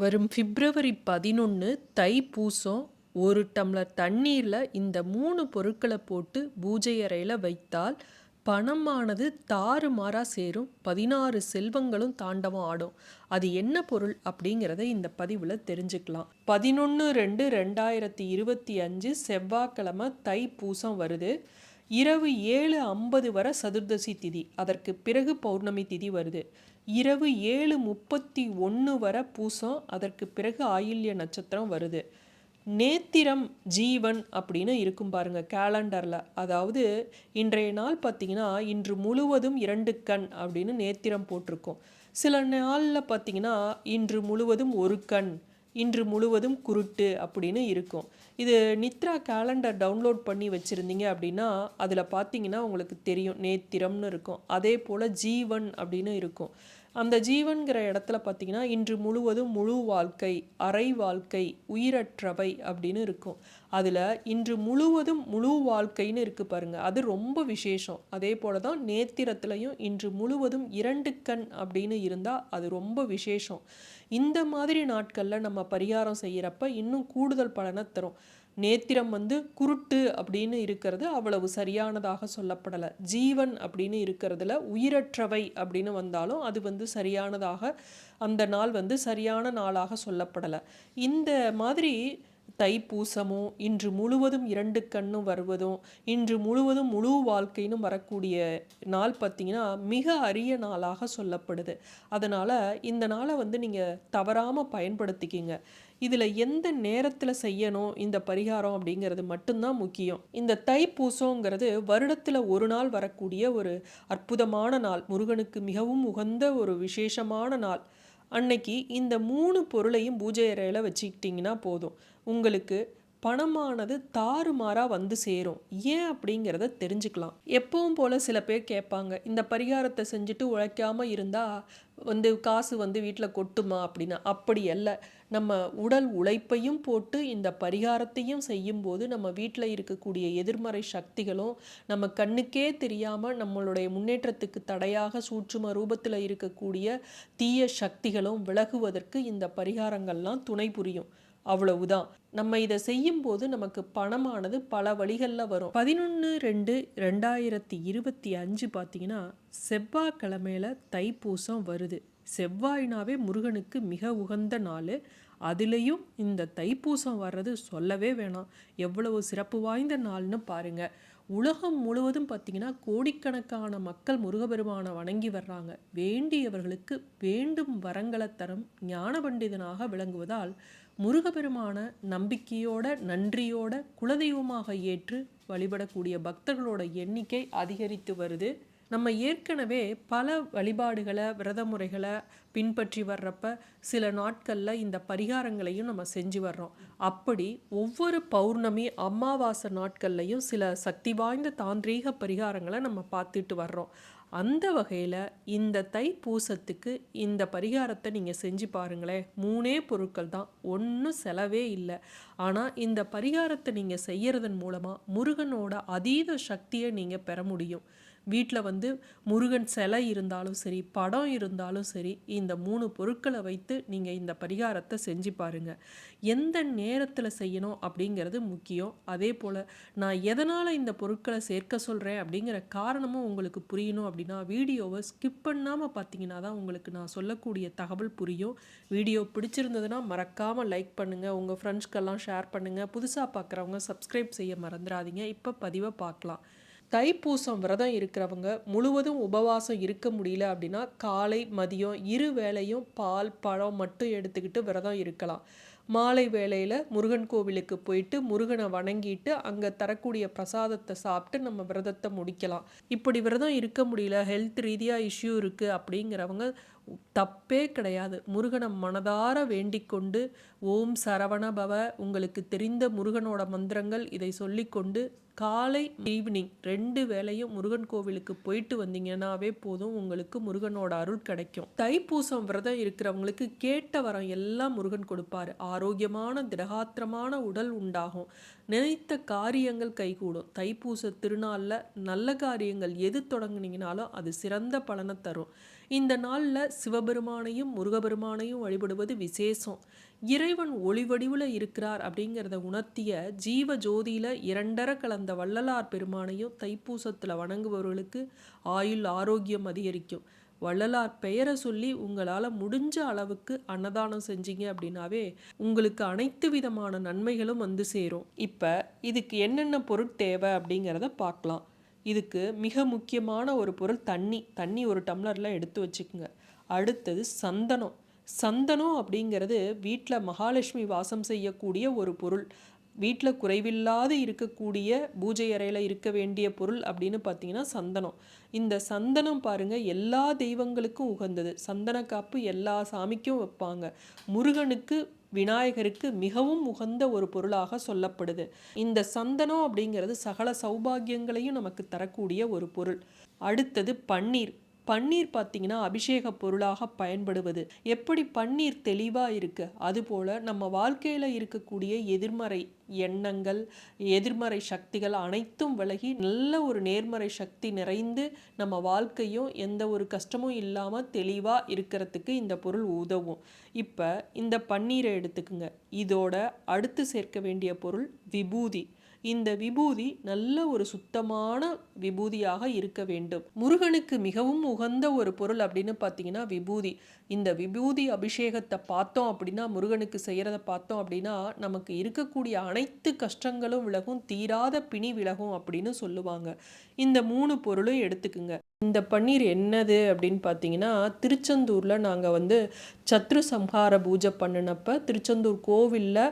வரும் பிப்ரவரி பதினொன்று தை பூசம் ஒரு டம்ளர் தண்ணீரில் இந்த மூணு பொருட்களை போட்டு பூஜை அறையில் வைத்தால் பணமானது தாறுமாறாக சேரும். பதினாறு செல்வங்களும் தாண்டவம் ஆடும். அது என்ன பொருள் அப்படிங்கிறத இந்த பதிவில் தெரிஞ்சுக்கலாம். பதினொன்று ரெண்டு ரெண்டாயிரத்தி இருபத்தி அஞ்சு செவ்வாய்க்கிழமை பூசம் வருது. இரவு ஏழு ஐம்பது வரை சதுர்தசி திதி. அதற்கு பிறகு பௌர்ணமி திதி வருது. இரவு ஏழு முப்பத்தி ஒன்று வர பூசம் அதற்கு பிறகு ஆயில்ய நட்சத்திரம் வருது. நேத்திரம் ஜீவன் அப்படின்னு இருக்கும் பாருங்க கேலண்டரில் அதாவது இன்றைய நாள் பார்த்தீங்கன்னா இன்று முழுவதும் இரண்டு கண் அப்படின்னு நேத்திரம் போட்டிருக்கோம். சில நாளில் பார்த்தீங்கன்னா இன்று முழுவதும் ஒரு கண். இன்று முழுவதும் குருட்டு அப்படின்னு இருக்கும். இது நித்ரா கேலண்டர் டவுன்லோட் பண்ணி வச்சுருந்தீங்க அப்படின்னா அதில் பார்த்தீங்கன்னா உங்களுக்கு தெரியும் நேத்திரம்னு இருக்கும். அதே போல் ஜீவன் அப்படின்னு இருக்கும். அந்த ஜீவன்கிற இடத்துல பார்த்தீங்கன்னா இன்று முழுவதும் முழு வாழ்க்கை அரை வாழ்க்கை உயிரற்றவை அப்படின்னு இருக்கும். அதில் இன்று முழுவதும் முழு வாழ்க்கைன்னு இருக்குது பாருங்கள் அது ரொம்ப விசேஷம். அதே போல தான் நேத்திரத்துலையும் இன்று முழுவதும் இரண்டு கண் அப்படின்னு இருந்தால் அது ரொம்ப விசேஷம். இந்த மாதிரி நாட்களில் நம்ம பரிகாரம் செய்கிறப்ப இன்னும் கூடுதல் பலனை தரும். நேத்திரம் வந்து குருட்டு அப்படின்னு இருக்கிறது அவ்வளவு சரியானதாக சொல்லப்படலை. ஜீவன் அப்படின்னு இருக்கிறதுல உயிரற்றவை அப்படின்னு வந்தாலும் அது வந்து சரியானதாக அந்த நாள் வந்து சரியான நாளாக சொல்லப்படலை. இந்த மாதிரி தைப்பூசமும் இன்று முழுவதும் இரண்டு கண்ணும் வருவதும் இன்று முழுவதும் முழு வாழ்க்கைன்னு வரக்கூடிய நாள் பார்த்திங்கன்னா மிக அரிய நாளாக சொல்லப்படுது. அதனால் இந்த நாளை வந்து நீங்கள் தவறாமல் பயன்படுத்திக்கிங்க. இதில் எந்த நேரத்தில் செய்யணும் இந்த பரிகாரம் அப்படிங்கிறது மட்டும்தான் முக்கியம். இந்த தைப்பூசங்கிறது வருடத்தில் ஒரு நாள் வரக்கூடிய ஒரு அற்புதமான நாள். முருகனுக்கு மிகவும் உகந்த ஒரு விசேஷமான நாள். அன்னைக்கு இந்த மூணு பொருளையும் பூஜை அறையில் வச்சுக்கிட்டிங்கன்னா போதும். உங்களுக்கு பணமானது தாறுமாறாக வந்து சேரும். ஏன் அப்படிங்கிறத தெரிஞ்சுக்கலாம். எப்பவும் போல் சில பேர் கேட்பாங்க இந்த பரிகாரத்தை செஞ்சுட்டு உழைக்காமல் இருந்தால் வந்து காசு வந்து வீட்டில் கொட்டுமா? அப்படின்னு அப்படி அல்ல. நம்ம உடல் உழைப்பையும் போட்டு இந்த பரிகாரத்தையும் செய்யும்போது நம்ம வீட்டில் இருக்கக்கூடிய எதிர்மறை சக்திகளும் நம்ம கண்ணுக்கே தெரியாமல் நம்மளுடைய முன்னேற்றத்துக்கு தடையாக சூட்சும ரூபத்தில் இருக்கக்கூடிய தீய சக்திகளும் விலகுவதற்கு இந்த பரிகாரங்கள்லாம் துணை புரியும். அவ்வளவுதான். நம்ம இதை செய்யும்போது நமக்கு பணமானது பல வழிகளில் வரும். பதினொன்று ரெண்டு ரெண்டாயிரத்தி இருபத்தி அஞ்சு பார்த்தீங்கன்னா செவ்வாய்க்கிழமையில தைப்பூசம் வருது. செவ்வாயினாவே முருகனுக்கு மிக உகந்த நாள். அதுலேயும் இந்த தைப்பூசம் வர்றது சொல்லவே வேணாம். எவ்வளவு சிறப்பு வாய்ந்த நாள்னு பாருங்கள் உலகம் முழுவதும் பார்த்திங்கன்னா கோடிக்கணக்கான மக்கள் முருகபெருமானை வணங்கி வர்றாங்க. வேண்டியவர்களுக்கு வேண்டும் வரங்களை தரும் ஞான பண்டிதனாக விளங்குவதால் முருகபெருமான நம்பிக்கையோட நன்றியோட குலதெய்வமாக ஏற்று வழிபடக்கூடிய பக்தர்களோட எண்ணிக்கை அதிகரித்து வருது. நம்ம ஏற்கனவே பல வழிபாடுகளை விரத முறைகளை பின்பற்றி வர்றப்ப சில நாட்களில் இந்த பரிகாரங்களையும் நம்ம செஞ்சு வர்றோம். அப்படி ஒவ்வொரு பௌர்ணமி அமாவாசை நாட்கள்லையும் சில சக்தி வாய்ந்த தாந்திரீக பரிகாரங்களை நம்ம பார்த்துட்டு வர்றோம். அந்த வகையில் இந்த தை பூசத்துக்கு இந்த பரிகாரத்தை நீங்கள் செஞ்சு பாருங்களேன். மூணே பொருட்கள் தான். ஒன்றும் செலவே இல்லை. ஆனால் இந்த பரிகாரத்தை நீங்கள் செய்கிறதன் மூலமாக முருகனோட அதீத சக்தியை நீங்கள் பெற முடியும். வீட்டில் வந்து முருகன் சிலை இருந்தாலும் சரி படம் இருந்தாலும் சரி இந்த மூணு பொருட்களை வைத்து நீங்கள் இந்த பரிகாரத்தை செஞ்சு பாருங்கள் எந்த நேரத்தில் செய்யணும் அப்படிங்கிறது முக்கியம். அதே போல் நான் எதனால் இந்த பொருட்களை சேர்க்க சொல்கிறேன் அப்படிங்கிற காரணமும் உங்களுக்கு புரியணும் அப்படின்னு வீடியோவை ஸ்கிப் பண்ணாமல் பார்த்தீங்கன்னா தான் உங்களுக்கு நான் சொல்லக்கூடிய தகவல் புரியும். வீடியோ பிடிச்சிருந்ததுன்னா மறக்காமல் லைக் பண்ணுங்கள் உங்கள் ஃப்ரெண்ட்ஸ்க்கெல்லாம் ஷேர் பண்ணுங்கள் புதுசாக பார்க்குறவங்க சப்ஸ்கிரைப் செய்ய மறந்துடாதீங்க. இப்போ பதிவை பார்க்கலாம். தைப்பூசம் விரதம் இருக்கிறவங்க முழுவதும் உபவாசம் இருக்க முடியல அப்படின்னா காலை மதியம் இரு வேளையும் பால் பழம் மட்டும் எடுத்துக்கிட்டு விரதம் இருக்கலாம். மாலை வேளையில் முருகன் கோவிலுக்கு போயிட்டு முருகனை வணங்கிட்டு அங்கே தரக்கூடிய பிரசாதத்தை சாப்பிட்டு நம்ம விரதத்தை முடிக்கலாம். இப்படி விரதம் இருக்க முடியல ஹெல்த் ரீதியாக இஷ்யூ இருக்குது அப்படிங்கிறவங்க தப்பே கிடையாது. முருகனை மனதார வேண்டிக்கொண்டு ஓம் சரவண பவ உங்களுக்கு தெரிந்த முருகனோட மந்திரங்கள் இதை சொல்லிக்கொண்டு காலை ஈவினிங் ரெண்டு வேளையும் முருகன் கோவிலுக்கு போயிட்டு வந்தீங்கன்னாவே போதும் உங்களுக்கு முருகனோட அருள் கிடைக்கும். தைப்பூசம் விரதம் இருக்கிறவங்களுக்கு கேட்ட வரம் எல்லாம் முருகன் கொடுப்பாரு. ஆரோக்கியமான திடகாத்திரமான உடல் உண்டாகும். நினைத்த காரியங்கள் கைகூடும். தைப்பூச திருநாளில் நல்ல காரியங்கள் எது தொடங்குனீங்கனாலும் அது சிறந்த பலனை தரும். இந்த நாளில் சிவபெருமானையும் முருகபெருமானையும் வழிபடுவது விசேஷம். இறைவன் ஒளி வடிவில் இருக்கிறார் அப்படிங்கிறத உணர்த்திய ஜீவ ஜோதியில் இரண்டர கலந்த வள்ளலார் பெருமானையும் தைப்பூசத்தில் வணங்குபவர்களுக்கு ஆயுள் ஆரோக்கியம் அதிகரிக்கும். வள்ளலார் பெயரை சொல்லி உங்களால் முடிஞ்ச அளவுக்கு அன்னதானம் செஞ்சீங்க அப்படின்னாவே உங்களுக்கு அனைத்து விதமான நன்மைகளும் வந்து சேரும். இப்போ இதுக்கு என்னென்ன பொருட் தேவை அப்படிங்கிறத பார்க்கலாம். இதுக்கு மிக முக்கியமான ஒரு பொருள் தண்ணி. தண்ணி ஒரு டம்ளரில் எடுத்து வச்சுக்கோங்க. அடுத்தது சந்தனம். சந்தனம் அப்படிங்கிறது வீட்டில் மகாலட்சுமி வாசம் செய்யக்கூடிய ஒரு பொருள். வீட்டில் குறைவில்லாது இருக்கக்கூடிய பூஜை அறையில் இருக்க வேண்டிய பொருள் அப்படின்னு பார்த்தீங்கன்னா சந்தனம். இந்த சந்தனம் பாருங்கள் எல்லா தெய்வங்களுக்கும் உகந்தது. சந்தன காப்பு எல்லா சாமிக்கும் வைப்பாங்க. முருகனுக்கு விநாயகருக்கு மிகவும் உகந்த ஒரு பொருளாக சொல்லப்படுது. இந்த சந்தனம் அப்படிங்கிறது சகல சௌபாகியங்களையும் நமக்கு தரக்கூடிய ஒரு பொருள். அடுத்தது பன்னீர். பன்னீர் பார்த்திங்கன்னா அபிஷேக பொருளாக பயன்படுவது. எப்படி பன்னீர் தெளிவாக இருக்குது அதுபோல் நம்ம வாழ்க்கையில் இருக்கக்கூடிய எதிர்மறை எண்ணங்கள் எதிர்மறை சக்திகள் அனைத்தும் விலகி நல்ல ஒரு நேர்மறை சக்தி நிறைந்து நம்ம வாழ்க்கையும் எந்த ஒரு கஷ்டமும் இல்லாமல் தெளிவாக இருக்கிறதுக்கு இந்த பொருள் உதவும். இப்போ இந்த பன்னீரை எடுத்துக்குங்க. இதோட அடுத்து சேர்க்க வேண்டிய பொருள் விபூதி. இந்த விபூதி நல்ல ஒரு சுத்தமான விபூதியாக இருக்க வேண்டும். முருகனுக்கு மிகவும் உகந்த ஒரு பொருள் அப்படின்னு பார்த்தீங்கன்னா விபூதி. இந்த விபூதி அபிஷேகத்தை பார்த்தோம் அப்படின்னா முருகனுக்கு செய்கிறத பார்த்தோம் அப்படின்னா நமக்கு இருக்கக்கூடிய அனைத்து கஷ்டங்களும் விலகும் தீராத பிணி விலகும் அப்படின்னு சொல்லுவாங்க. இந்த மூணு பொருளும் எடுத்துக்குங்க. இந்த பன்னீர் என்னது அப்படின்னு பார்த்தீங்கன்னா திருச்செந்தூரில் நாங்கள் வந்து சத்ரு சம்ஹார பூஜை பண்ணினப்ப திருச்செந்தூர் கோவிலில்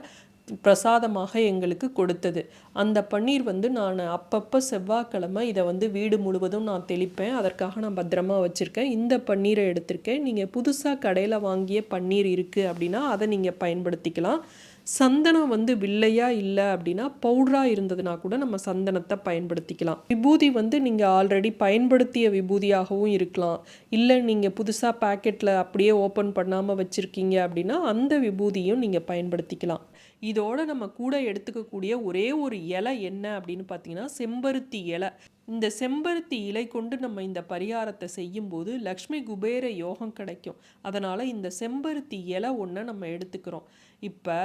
பிரசாதமாக எங்களுக்கு கொடுத்தது. அந்த பன்னீர் வந்து நான் அப்பப்போ செவ்வாய்க்கிழமை இதை வந்து வீடு முழுவதும் நான் தெளிப்பேன். அதற்காக நான் பத்திரமா வச்சுருக்கேன். இந்த பன்னீரை எடுத்திருக்கேன். நீங்கள் புதுசாக கடையில் வாங்கிய பன்னீர் இருக்குது அப்படின்னா அதை நீங்கள் பயன்படுத்திக்கலாம். சந்தனம் வந்து வில்லையா இல்லை அப்படின்னா பவுடராக இருந்ததுனா கூட நம்ம சந்தனத்தை பயன்படுத்திக்கலாம். விபூதி வந்து நீங்கள் ஆல்ரெடி பயன்படுத்திய விபூதியாகவும் இருக்கலாம். இல்லை நீங்கள் புதுசாக பேக்கெட்டில் அப்படியே ஓப்பன் பண்ணாமல் வச்சுருக்கீங்க அப்படின்னா அந்த விபூதியும் நீங்கள் பயன்படுத்திக்கலாம். இதோட நம்ம கூட எடுத்துக்கக்கூடிய ஒரே ஒரு இலை என்ன அப்படின்னு பார்த்தீங்கன்னா செம்பருத்தி இலை. இந்த செம்பருத்தி இலை கொண்டு நம்ம இந்த பரிகாரத்தை செய்யும்போது லக்ஷ்மி குபேர யோகம் கிடைக்கும். அதனால் இந்த செம்பருத்தி இலை ஒன்றை நம்ம எடுத்துக்கிறோம். இப்போ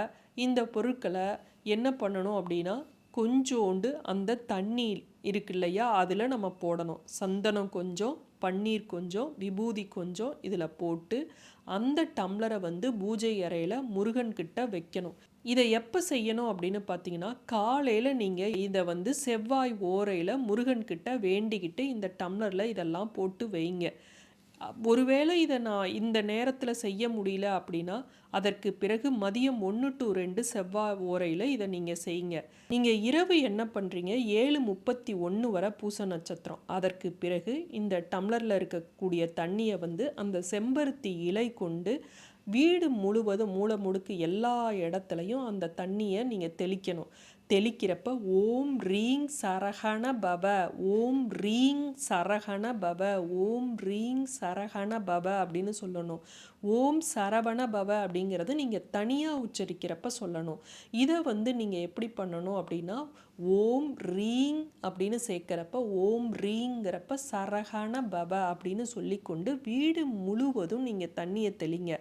இந்த பொருட்களை என்ன பண்ணணும் அப்படின்னா கொஞ்சோண்டு அந்த தண்ணீர் இருக்கு இல்லையா அதில் நம்ம போடணும். சந்தனம் கொஞ்சம் பன்னீர் கொஞ்சம் விபூதி கொஞ்சம் இதில் போட்டு அந்த டம்ளரை வந்து பூஜை அறையில் முருகன்கிட்ட வைக்கணும். இதை எப்போ செய்யணும் அப்படின்னு பார்த்தீங்கன்னா காலையில் நீங்கள் இதை வந்து செவ்வாய் ஓரையில் முருகன்கிட்ட வேண்டிக்கிட்டு இந்த டம்ளரில் இதெல்லாம் போட்டு வைங்க. ஒருவேளை இதை நான் இந்த நேரத்தில் செய்ய முடியல அப்படின்னா அதற்கு பிறகு மதியம் ஒன்று டு ரெண்டு செவ்வாய் ஓரையில் இதை நீங்கள் செய்யுங்க. நீங்கள் இரவு என்ன பண்ணுறீங்க ஏழு முப்பத்தி ஒன்று வரை பூச நட்சத்திரம். அதற்கு பிறகு இந்த டம்ளரில் இருக்கக்கூடிய தண்ணியை வந்து அந்த செம்பருத்தி இலை கொண்டு வீடு முழுவதும் மூளை முடுக்கு எல்லா இடத்துலையும் அந்த தண்ணியை நீங்கள் தெளிக்கணும். தெளிக்கிறப்ப ஓம் ரீங் சரகண பவ ஓம் ரீங் சரகண பவ ஓம் ரீங் சரகண பவ அப்படின்னு சொல்லணும். ஓம் சரவண பவ அப்படிங்கிறது நீங்கள் தனியாக உச்சரிக்கிறப்ப சொல்லணும். இதை வந்து நீங்கள் எப்படி பண்ணணும் அப்படின்னா ஓம் ரீங் அப்படின்னு சேர்க்குறப்ப ஓம் ரீங்கிறப்ப சரகண பவ அப்படின்னு சொல்லிக்கொண்டு வீடு முழுவதும் நீங்கள் தண்ணியை தெளிங்க.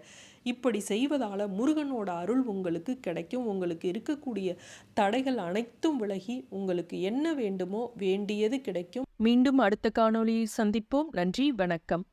இப்படி செய்வதால் முருகனோட அருள் உங்களுக்கு கிடைக்கும். உங்களுக்கு இருக்கக்கூடிய தடைகள் அனைத்தும் விலகி உங்களுக்கு என்ன வேண்டுமோ வேண்டியது கிடைக்கும். மீண்டும் அடுத்த காணொளியை சந்திப்போம். நன்றி வணக்கம்.